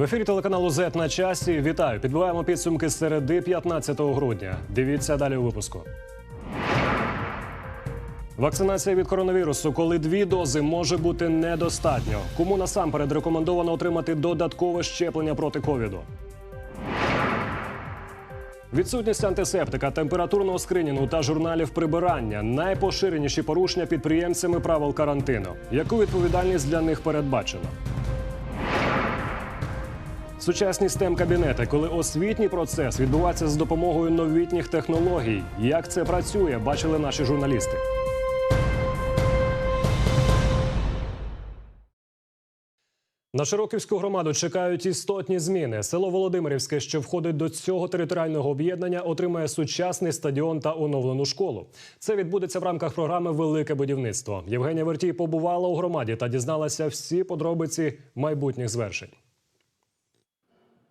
В ефірі телеканалу ЗЕТ на часі. Вітаю! Підбиваємо підсумки середи 15 грудня. Дивіться далі у випуску. Вакцинація від коронавірусу, коли дві дози може бути недостатньо. Кому насамперед рекомендовано отримати додаткове щеплення проти ковіду? Відсутність антисептика, температурного скринінгу та журналів прибирання найпоширеніші порушення підприємцями правил карантину. Яку відповідальність для них передбачено? Сучасні stem кабінети, коли освітній процес відбувається з допомогою новітніх технологій. Як це працює, бачили наші журналісти. На Широківську громаду чекають істотні зміни. Село Володимирівське, що входить до цього територіального об'єднання, отримає сучасний стадіон та оновлену школу. Це відбудеться в рамках програми Велике будівництво. Євгенія Вертій побувала у громаді та дізналася всі подробиці майбутніх звершень.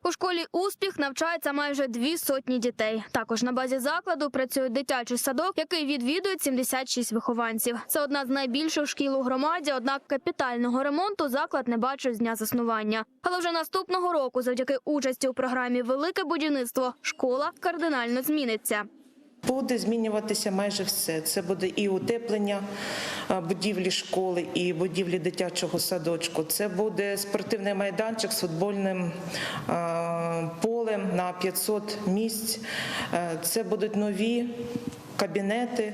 У школі успіх навчається майже дві сотні дітей. Також на базі закладу працює дитячий садок, який відвідують 76 вихованців. Це одна з найбільших шкіл у громаді. Однак капітального ремонту заклад не бачив з дня заснування. Але вже наступного року, завдяки участі у програмі Велике будівництво, школа кардинально зміниться. Буде змінюватися майже все. Це буде і утеплення будівлі школи, і будівлі дитячого садочку. Це буде спортивний майданчик з футбольним полем на 500 місць. Це будуть нові кабінети,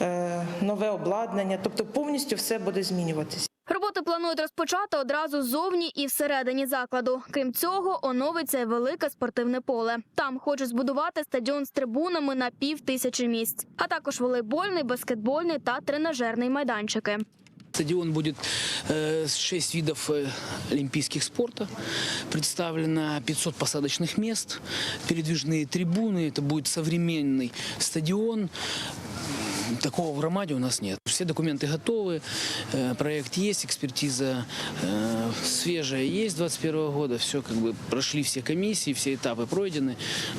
е, нове обладнання. Тобто повністю все буде змінюватися. Роботи планують розпочати одразу зовні і всередині закладу. Крім цього, оновиться й велике спортивне поле. Там хочуть збудувати стадіон з трибунами на пів тисячі місць, а також волейбольний, баскетбольний та тренажерний майданчики. Стадион будет э, с 6 видов э, олимпийских спорта. Представлено 500 посадочных мест, передвижные трибуны. Это будет современный стадион. Такого в громаде у нас нет. Все документы готовы, э, проект есть, экспертиза э, свежая есть 21 года. Все как бы прошли все комиссии, все етапи пройдені.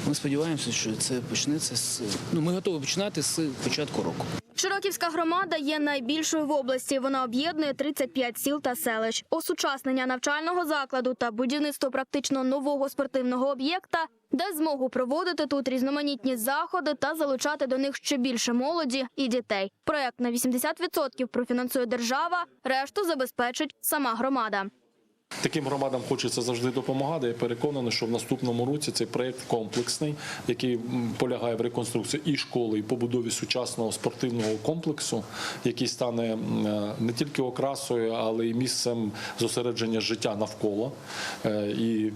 Ми сподіваємося, що це почнеться з ну ми готові починати з початку року. Широківська громада є найбільшою в області. Вона об'єднує 35 сіл та селищ. Осучаснення навчального закладу та будівництво практично нового спортивного об'єкта дасть змогу проводити тут різноманітні заходи та залучати до них ще більше молоді і дітей. Проект на 80% профінансує держава, решту забезпечить сама громада. Таким громадам хочеться завжди допомагати. Я переконаний, що в наступному році цей проєкт комплексний, який полягає в реконструкції і школи, і побудові сучасного спортивного комплексу, який стане е, не тільки окрасою, але й місцем зосередження життя навколо. Е, І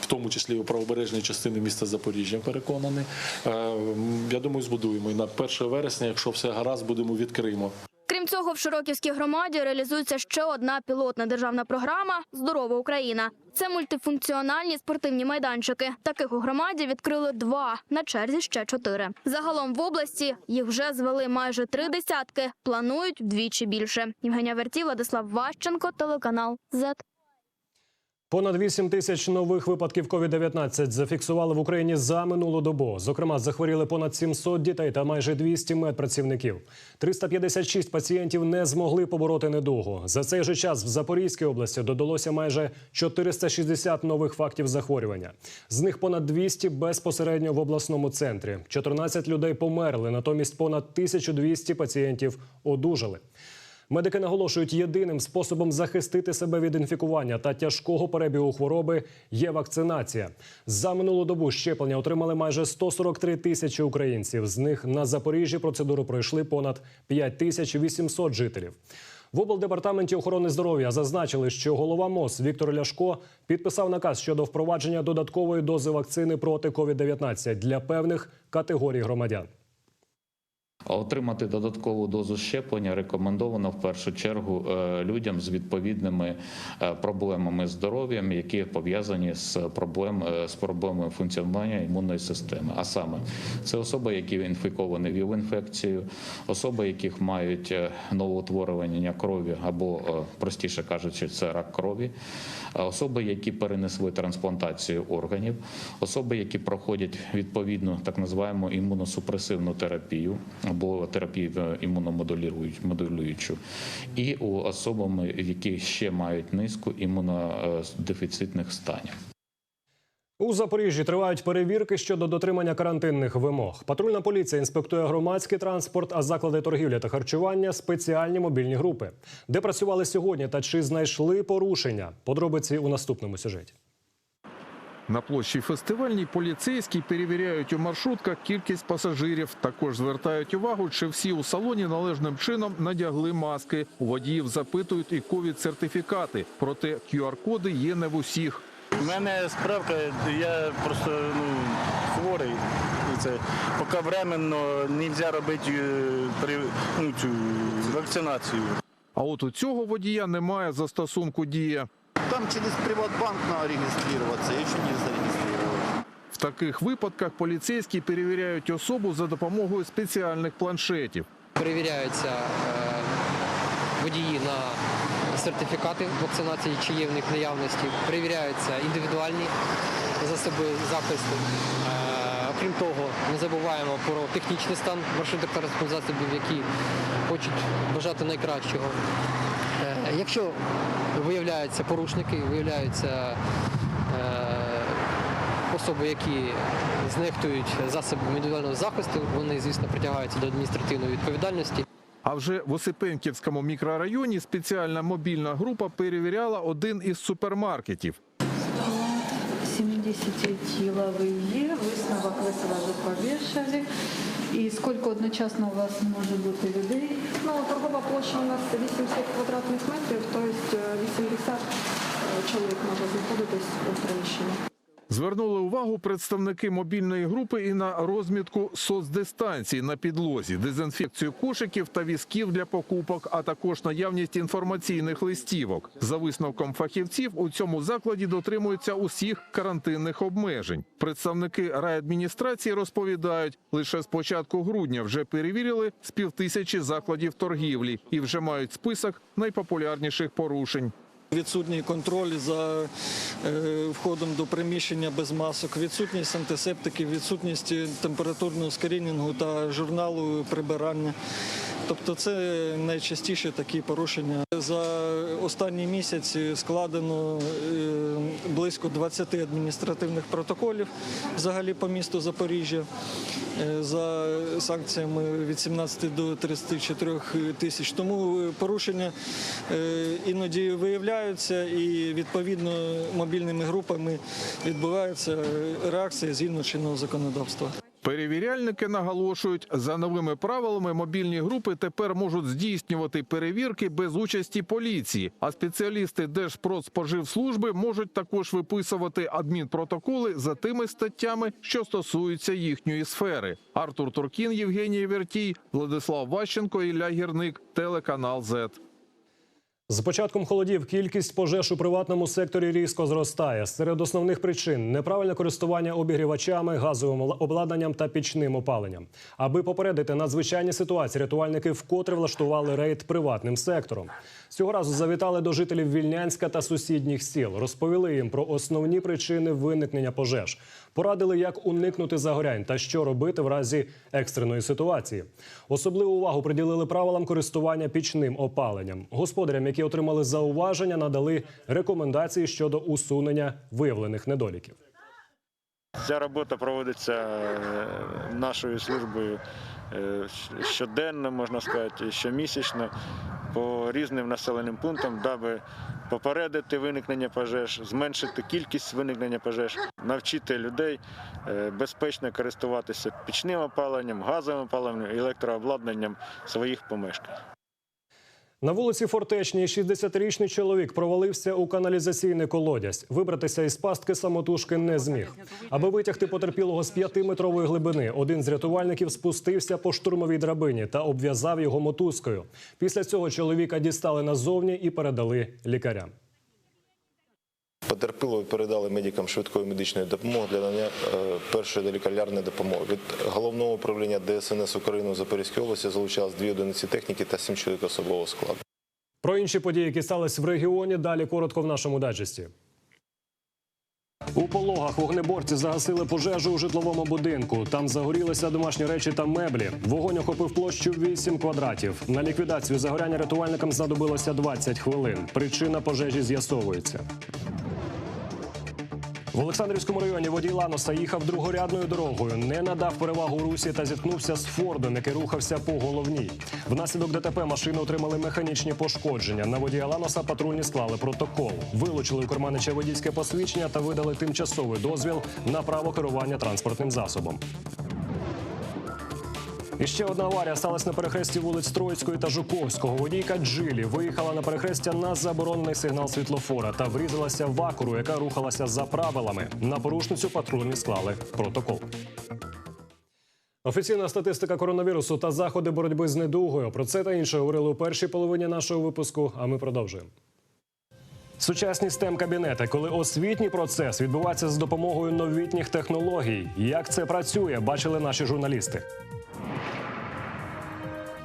в тому числі у правобережній частини міста Запоріжжя, переконаний. Е, Я думаю, збудуємо. І на 1 вересня, якщо все гаразд, будемо відкриємо. Крім цього, в Широківській громаді реалізується ще одна пілотна державна програма Здорова Україна. Це мультифункціональні спортивні майданчики. Таких у громаді відкрили два, на черзі ще чотири. Загалом в області їх вже звели майже три десятки. Планують вдвічі більше. Євгенія Верті, Владислав Ващенко, телеканал ЗЕТ. Понад 8 тисяч нових випадків COVID-19 зафіксували в Україні за минулу добу. Зокрема, захворіли понад 700 дітей та майже 200 медпрацівників. 356 пацієнтів не змогли побороти недугу. За цей же час в Запорізькій області додалося майже 460 нових фактів захворювання. З них понад 200 безпосередньо в обласному центрі. 14 людей померли, натомість понад 1200 пацієнтів одужали. Медики наголошують, єдиним способом захистити себе від інфікування та тяжкого перебігу хвороби є вакцинація. За минулу добу щеплення отримали майже 143 тисячі українців. З них на Запоріжжі процедуру пройшли понад 5 тисяч 800 жителів. В облдепартаменті охорони здоров'я зазначили, що голова МОЗ Віктор Ляшко підписав наказ щодо впровадження додаткової дози вакцини проти COVID-19 для певних категорій громадян. Отримати додаткову дозу щеплення рекомендовано в першу чергу е, людям з відповідними е, проблемами здоров'ям, які пов'язані з проблем е, з проблемою функціонування імунної системи. А саме це особи, які інфіковані ВІЛ-інфекцією, особи, яких мають новоутворювання крові або простіше кажучи, це рак крові, особи, які перенесли трансплантацію органів, особи, які проходять відповідну так називаємо імуносупресивну терапію, або терапію імуномодулюючу, і у особами, які ще мають низку імунодефіцитних станів. У Запоріжжі тривають перевірки щодо дотримання карантинних вимог. Патрульна поліція інспектує громадський транспорт, а заклади торгівлі та харчування спеціальні мобільні групи. Де працювали сьогодні та чи знайшли порушення? Подробиці у наступному сюжеті. На площі фестивальній поліцейські перевіряють у маршрутках кількість пасажирів. Також звертають увагу, чи всі у салоні належним чином надягли маски. У водіїв запитують і ковід-сертифікати. Проте QR-коди є не в усіх. У мене справка, я просто ну, хворий. Це поки временно не можна робити е, при, ну, цю вакцинацію. А от у цього водія немає застосунку дія. Там через Приватбанк надо регистрироваться, я еще не зарегистрировал. В таких випадках поліцейські перевіряють особу за допомогою спеціальних планшетів. перевіряються е, водії на сертифікати вакцинації, чи є в них наявності, перевіряються індивідуальні засоби захисту. Е, Окрім того, не забуваємо про технічний стан маршрутних транспортних засобів, які хочуть бажати найкращого. Якщо виявляються порушники, виявляються е, особи, які знехтують засоби індивідуального захисту, вони, звісно, притягаються до адміністративної відповідальності. А вже в Осипенківському мікрорайоні спеціальна мобільна група перевіряла один із супермаркетів. 70-тілові, висновок ви зразу повішали. І скільки одночасно у вас може бути людей? Ну, торгова площа у нас 800 квадратних метрів, тобто 80 чоловік може знаходитись у приміщенні. Звернули увагу представники мобільної групи і на розмітку соцдистанції на підлозі, дезінфекцію кошиків та візків для покупок, а також наявність інформаційних листівок. За висновком фахівців, у цьому закладі дотримуються усіх карантинних обмежень. Представники райадміністрації розповідають, лише з початку грудня вже перевірили з півтисячі закладів торгівлі і вже мають список найпопулярніших порушень. Відсутній контроль за е, входом до приміщення без масок, відсутність антисептиків, відсутність температурного скрінінгу та журналу прибирання. Тобто це найчастіше такі порушення. За останній місяць складено е, близько 20 адміністративних протоколів взагалі по місту Запоріжжя е, за санкціями від 17 до 34 тисяч. Тому е, порушення іноді виявляються і відповідно мобільними групами відбувається реакція згідно чинного законодавства. Перевіряльники наголошують, за новими правилами мобільні групи тепер можуть здійснювати перевірки без участі поліції, а спеціалісти Держпродспоживслужби можуть також виписувати адмінпротоколи за тими статтями, що стосуються їхньої сфери. Артур Туркін, Євгеній Вертій, Владислав Ващенко, Ілля Гірник, телеканал ЗЕТ. З початком холодів кількість пожеж у приватному секторі різко зростає. Серед основних причин неправильне користування обігрівачами, газовим обладнанням та пічним опаленням. Аби попередити надзвичайні ситуації, рятувальники вкотре влаштували рейд приватним сектором. Цього разу завітали до жителів Вільнянська та сусідніх сіл, розповіли їм про основні причини виникнення пожеж, порадили, як уникнути загорянь та що робити в разі екстреної ситуації. Особливу увагу приділили правилам користування пічним опаленням. Господарям, які отримали зауваження, надали рекомендації щодо усунення виявлених недоліків. Ця робота проводиться е, нашою службою е, щоденно, можна сказати, щомісячно по різним населеним пунктам, даби попередити виникнення пожеж, зменшити кількість виникнення пожеж, навчити людей е, безпечно користуватися пічним опаленням, газовим опаленням, електрообладнанням своїх помешкань. На вулиці Фортечній 60-річний чоловік провалився у каналізаційний колодязь. Вибратися із пастки самотужки не зміг. Аби витягти потерпілого з п'ятиметрової глибини, один з рятувальників спустився по штурмовій драбині та обв'язав його мотузкою. Після цього чоловіка дістали назовні і передали лікарям. Потерпілого передали медикам швидкої медичної допомоги для надання е, першої лікарняної допомоги. Від головного управління ДСНС України у Запорізькій області залучалось дві одиниці техніки та сім чоловік особового складу. Про інші події, які стались в регіоні, далі коротко в нашому дайджесті. У пологах вогнеборці загасили пожежу у житловому будинку. Там загорілися домашні речі та меблі. Вогонь охопив площу 8 квадратів. На ліквідацію загоряння рятувальникам знадобилося 20 хвилин. Причина пожежі з'ясовується. В Олександрівському районі водій Ланоса їхав другорядною дорогою, не надав перевагу русі та зіткнувся з Фордом, який рухався по головній. Внаслідок ДТП машини отримали механічні пошкодження. На водія Ланоса патрульні склали протокол. Вилучили у Керманича водійське посвідчення та видали тимчасовий дозвіл на право керування транспортним засобом. І ще одна аварія сталася на перехресті вулиць Троїцької та Жуковського. Водійка Джилі виїхала на перехрестя на заборонений сигнал світлофора та врізалася в вакуру, яка рухалася за правилами. На порушницю патрульні склали протокол. Офіційна статистика коронавірусу та заходи боротьби з недугою. Про це та інше говорили у першій половині нашого випуску. А ми продовжуємо. Сучасні stem кабінети, коли освітній процес відбувається з допомогою новітніх технологій. Як це працює, бачили наші журналісти.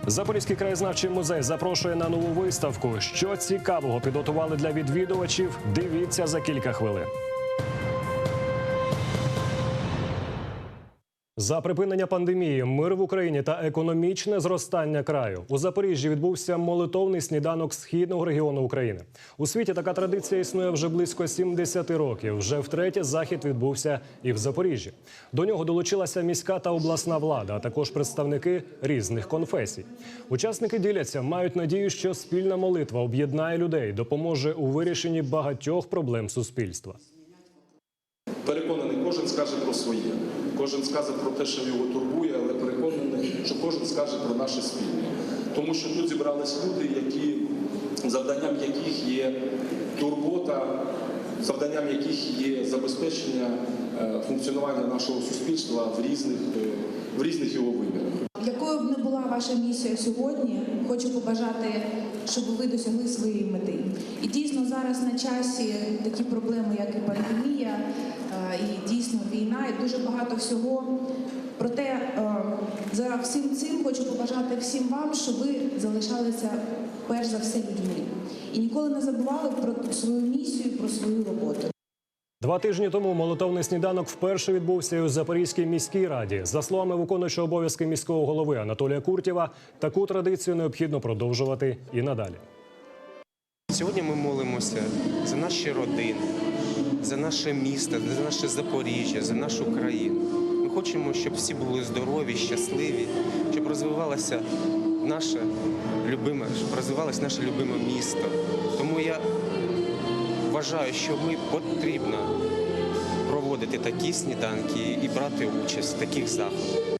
Запорізький краєзнавчий музей запрошує на нову виставку. Що цікавого підготували для відвідувачів? Дивіться за кілька хвилин. За припинення пандемії, мир в Україні та економічне зростання краю у Запоріжжі відбувся молитовний сніданок східного регіону України. У світі така традиція існує вже близько 70 років. Вже втретє захід відбувся і в Запоріжжі. До нього долучилася міська та обласна влада, а також представники різних конфесій. Учасники діляться, мають надію, що спільна молитва об'єднає людей, допоможе у вирішенні багатьох проблем суспільства. Переконаний, кожен скаже про своє, кожен скаже про те, що його турбує, але переконаний, що кожен скаже про наше спільне. Тому що тут зібрались люди, які, завданням яких є турбота, завданням яких є забезпечення е, функціонування нашого суспільства в різних, е, в різних його вимірах. Якою б не була ваша місія сьогодні, хочу побажати, щоб ви досягли своєї мети. І дійсно зараз на часі такі проблеми, як і пандемія, е, і дійсно війна, і дуже багато всього. Проте е, за всім цим хочу побажати всім вам, щоб ви залишалися перш за все людьми і ніколи не забували про свою місію, про свою роботу. Два тижні тому молитовний сніданок вперше відбувся у Запорізькій міській раді. За словами виконуючого обов'язки міського голови Анатолія Куртєва, таку традицію необхідно продовжувати і надалі. Сьогодні ми молимося за наші родини, за наше місто, за наше Запоріжжя, за нашу країну. Ми хочемо, щоб всі були здорові, щасливі, щоб розвивалося наше любиме, щоб розвивалося наше любиме місто. Вважаю, що ми потрібно проводити такі сніданки і брати участь в таких заходах.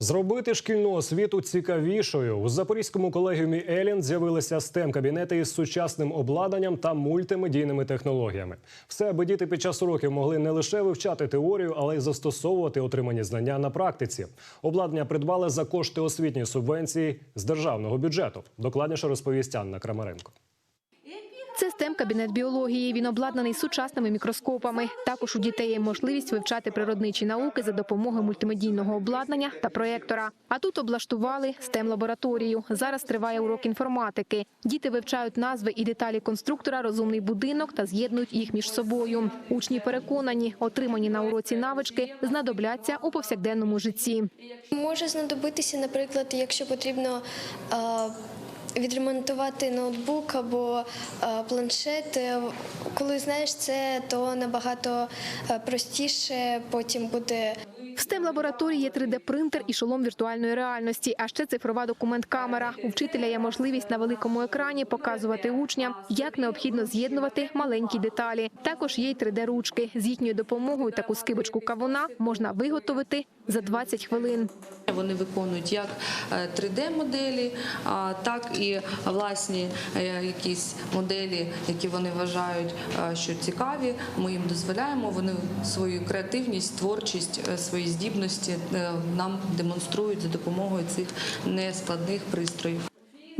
Зробити шкільну освіту цікавішою у запорізькому колегіумі Елін з'явилися stem кабінети із сучасним обладнанням та мультимедійними технологіями. Все, аби діти під час уроків могли не лише вивчати теорію, але й застосовувати отримані знання на практиці. Обладнання придбали за кошти освітньої субвенції з державного бюджету. Докладніше розповість Анна Крамаренко. Це stem кабінет біології. Він обладнаний сучасними мікроскопами. Також у дітей є можливість вивчати природничі науки за допомогою мультимедійного обладнання та проєктора. А тут облаштували stem лабораторію. Зараз триває урок інформатики. Діти вивчають назви і деталі конструктора, розумний будинок та з'єднують їх між собою. Учні переконані, отримані на уроці навички знадобляться у повсякденному житті. Може знадобитися, наприклад, якщо потрібно відремонтувати ноутбук або е, планшет. Е, Коли знаєш це, то набагато е, простіше потім буде. В stem лабораторії є 3D-принтер і шолом віртуальної реальності, а ще цифрова документ-камера. У вчителя є можливість на великому екрані показувати учням, як необхідно з'єднувати маленькі деталі. Також є й 3D-ручки. З їхньою допомогою таку скибочку кавуна можна виготовити за 20 хвилин. Вони виконують як 3D-моделі, так і власні е, якісь моделі, які вони вважають, е, що цікаві. Ми їм дозволяємо. Вони свою креативність, творчість, е, свої здібності е, нам демонструють за допомогою цих нескладних пристроїв.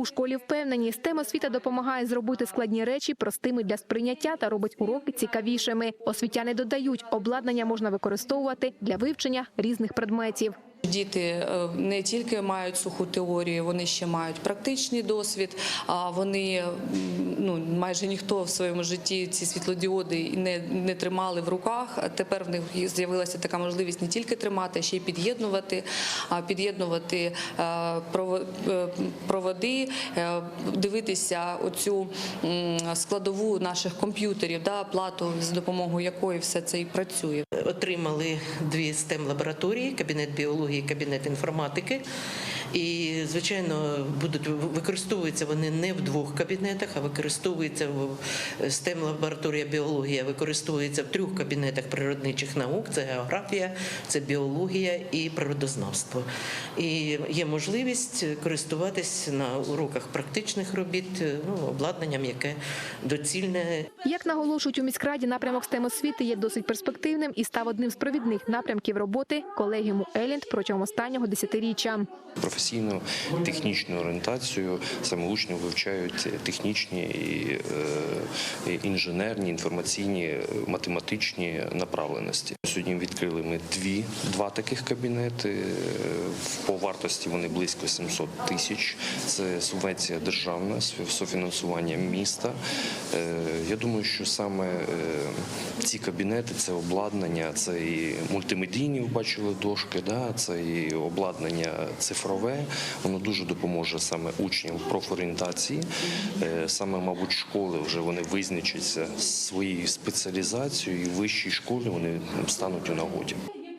Школі впевнені, STEM освіта допомагає зробити складні речі простими для сприйняття та робить уроки цікавішими. Освітяни додають, обладнання можна використовувати для вивчення різних предметів. Діти е, не тільки мають суху теорію, вони ще мають практичний досвід. А вони ну майже ніхто в своєму житті ці світлодіоди не, не тримали в руках. Тепер в них з'явилася така можливість не тільки тримати, а ще й під'єднувати, під'єднувати е, е, проводи, дивитися оцю складову наших комп'ютерів, да, плату за допомогою якої все це і працює. Отримали дві stem лабораторії кабінет біології, кабінет інформатики. І, звичайно, будуть використовуються вони не в двох кабінетах, а використовуються в stem лабораторія біологія, використовується в трьох кабінетах природничих наук: це географія, це біологія і природознавство. І є можливість користуватись на уроках практичних робіт ну, обладнанням, яке доцільне Як наголошують у міськраді, напрямок STEM освіти є досить перспективним і став одним з провідних напрямків роботи колегіуму Елінд протягом останнього десятиріччя. Професійну технічну орієнтацію. Саме учні вивчають технічні і е, інженерні, інформаційні, математичні направленості. Сьогодні відкрили ми дві два таких кабінети. Е, По вартості вони близько 700 тисяч. Це субвенція державна, софінансування міста. Е, Я думаю, що саме ці кабінети, це обладнання, це і мультимедійні, ви бачили дошки, да, це і обладнання цифрове. Воно дуже допоможе саме учням профорієнтації. Е, Саме, мабуть, школи вже вони визначаться своєю спеціалізацією, і в вищій школі вони стануть у нагоді.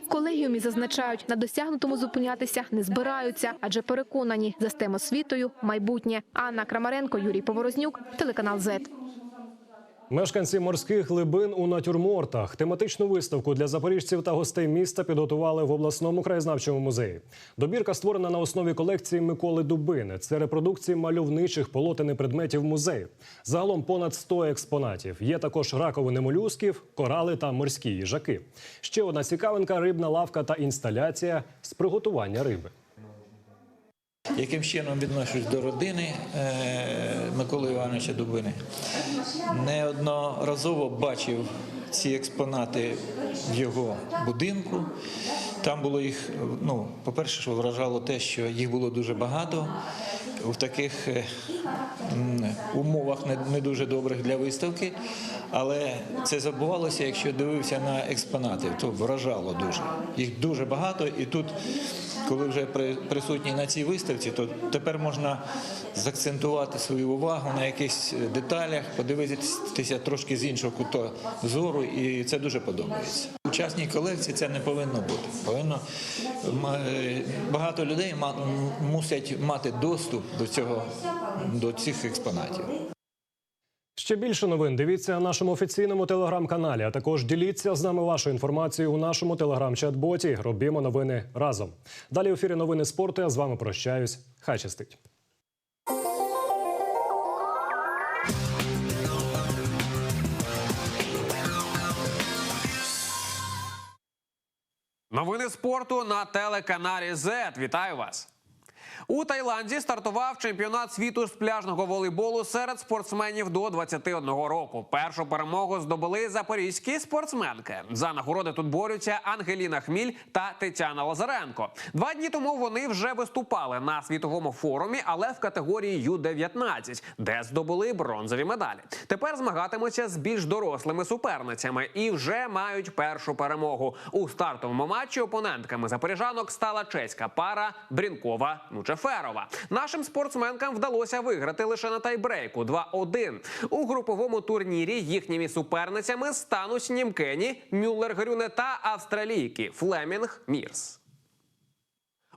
Колегіумі зазначають, на досягнутому зупинятися не збираються, адже переконані за STEM освітою майбутнє. Анна Крамаренко, Юрій Поворознюк, телеканал ЗЕТ. Мешканці морських глибин у натюрмортах тематичну виставку для запоріжців та гостей міста підготували в обласному краєзнавчому музеї. Добірка створена на основі колекції Миколи Дубини. Це репродукції мальовничих полотен і предметів музею. Загалом понад 100 експонатів. Є також раковини молюсків, корали та морські їжаки. Ще одна цікавинка рибна лавка та інсталяція з приготування риби. Яким чином відношусь до родини е, Миколи Івановича Дубини. Неодноразово бачив ці експонати в його будинку. Там було їх, ну, по-перше, що вражало те, що їх було дуже багато в таких е, умовах не, не дуже добрих для виставки. Але це забувалося, якщо дивився на експонати, то вражало дуже. Їх дуже багато, і тут, коли вже при- присутній на цій виставці, то тепер можна закцентувати свою увагу на якихось деталях, подивитися трошки з іншого кута зору, і це дуже подобається. У частній колекції це не повинно бути. Повинно е, багато людей мусять мати доступ до цього до цих експонатів. Ще більше новин дивіться на нашому офіційному телеграм-каналі. А також діліться з нами вашою інформацією у нашому телеграм-чат-боті. Робімо новини разом. Далі в ефірі новини спорту. Я з вами прощаюсь. Хай щастить. Новини спорту на телеканалі Z. Вітаю вас. У Таїланді стартував чемпіонат світу з пляжного волейболу серед спортсменів до 21 року. Першу перемогу здобули запорізькі спортсменки. За нагороди тут борються Ангеліна Хміль та Тетяна Лазаренко. Два дні тому вони вже виступали на світовому форумі, але в категорії Ю-19, де здобули бронзові медалі. Тепер змагатимуться з більш дорослими суперницями і вже мають першу перемогу. У стартовому матчі опонентками запоріжанок стала чеська пара Брінкова Нучеферова. Нашим спортсменкам вдалося виграти лише на тайбрейку 2-1. У груповому турнірі їхніми суперницями стануть німкені Мюллер Грюне та австралійки Флемінг Мірс.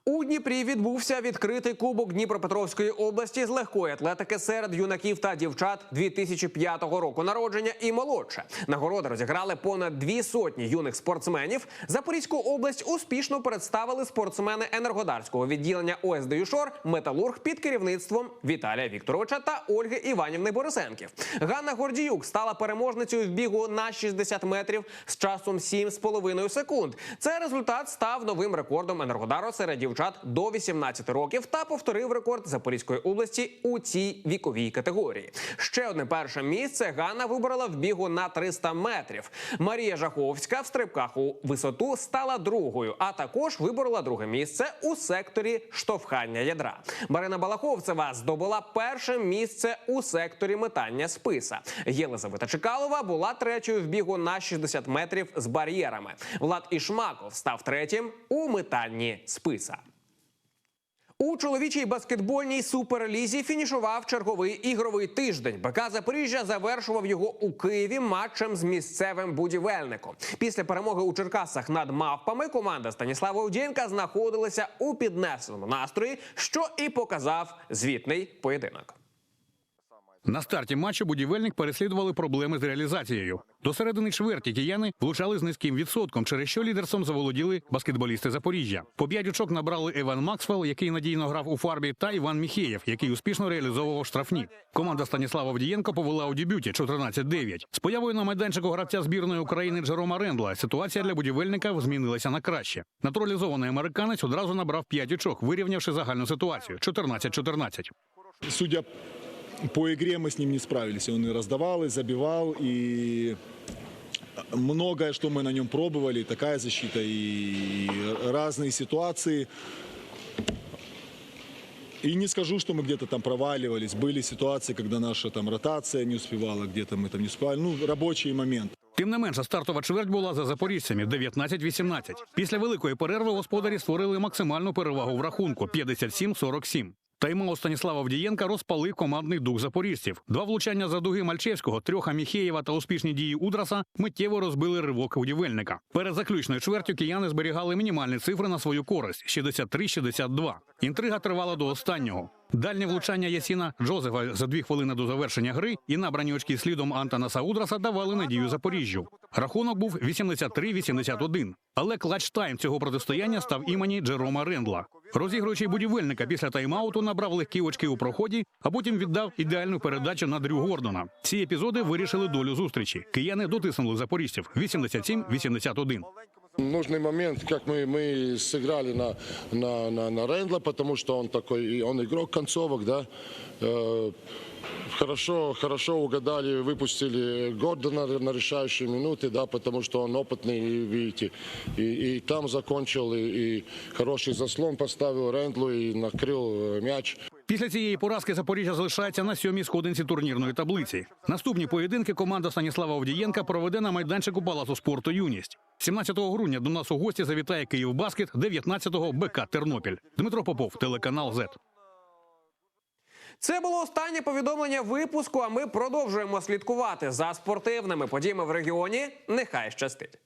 У Дніпрі відбувся відкритий кубок Дніпропетровської області з легкої атлетики серед юнаків та дівчат 2005 року народження і молодше. Нагороди розіграли понад дві сотні юних спортсменів. Запорізьку область успішно представили спортсмени енергодарського відділення ОСД «Юшор» Металург під керівництвом Віталія Вікторовича та Ольги Іванівни Борисенків. Ганна Гордіюк стала переможницею в бігу на 60 метрів з часом 7,5 секунд. Цей результат став новим рекордом енергодару серед дівчат до 18 років та повторив рекорд Запорізької області у цій віковій категорії. Ще одне перше місце Ганна виборола в бігу на 300 метрів. Марія Жаховська в стрибках у висоту стала другою, а також виборола друге місце у секторі штовхання ядра. Марина Балаховцева здобула перше місце у секторі метання списа. Єлизавета Чекалова була третьою в бігу на 60 метрів з бар'єрами. Влад Ішмаков став третім у метанні списа. У чоловічій баскетбольній суперлізі фінішував черговий ігровий тиждень. БК Запоріжжя завершував його у Києві матчем з місцевим будівельником. Після перемоги у Черкасах над мавпами команда Станіслава Удєнка знаходилася у піднесеному настрої, що і показав звітний поєдинок. На старті матчу будівельник переслідували проблеми з реалізацією. До середини чверті кияни влучали з низьким відсотком, через що лідерством заволоділи баскетболісти Запоріжжя. По п'ять очок набрали Іван Максвелл, який надійно грав у фарбі, та Іван Міхеєв, який успішно реалізовував штрафні. Команда Станіслава Вдієнко повела у дебюті 14-9. З появою на майданчику гравця збірної України Джерома Рендла ситуація для будівельника змінилася на краще. Натуралізований американець одразу набрав 5 очок, вирівнявши загальну ситуацію 14-14. Судя по игре, мы с ним не справились. Он и раздавал, и забивал, и многое, что мы на нем пробовали, такая защита и разные ситуации. И не скажу, что мы где-то там проваливались. Были ситуации, когда наша там ротация не успевала, где-то мы там не успевали. Ну, рабочий момент. Тим не менше, стартова чверть була за запоріжцями 19-18. Після великої перерви господарі створили максимальну перевагу в рахунку 57-47. Тайм-аут Станіслава Вдієнка розпалив командний дух запоріжців. Два влучання за дуги Мальчевського, трьоха Міхеєва та успішні дії Удраса миттєво розбили ривок будівельника. Перед заключною чвертю кияни зберігали мінімальні цифри на свою користь 63-62. Інтрига тривала до останнього. Дальнє влучання Ясіна Джозефа за дві хвилини до завершення гри і набрані очки слідом Антонаса Удраса давали надію Запоріжжю. Рахунок був 83-81. Але клатч-тайм цього протистояння став імені Джерома Рендла. Розігруючий будівельника після тайм-ауту набрав легкі очки у проході, а потім віддав ідеальну передачу на Дрю Гордона. Ці епізоди вирішили долю зустрічі. Кияни дотиснули запоріжців 87-81. Нужный момент, как мы, мы сыграли на, на, на, на Рендла, потому что он такой, он игрок концовок, да. Э, Хорошо, хорошо угадали, выпустили Гордона на решающие минуты, да, потому что он опытный, и, видите, и, и там закончил, и, и хороший заслон поставил Рендлу и накрыл э, мяч. Після цієї поразки Запоріжжя залишається на сьомій сходинці турнірної таблиці. Наступні поєдинки команда Станіслава Овдієнка проведе на майданчику Палацу спорту Юність. 17 грудня до нас у гості завітає Київбаскет, 19-го БК Тернопіль. Дмитро Попов, телеканал ЗЕТ. Це було останнє повідомлення випуску. А ми продовжуємо слідкувати за спортивними подіями в регіоні. Нехай щастить.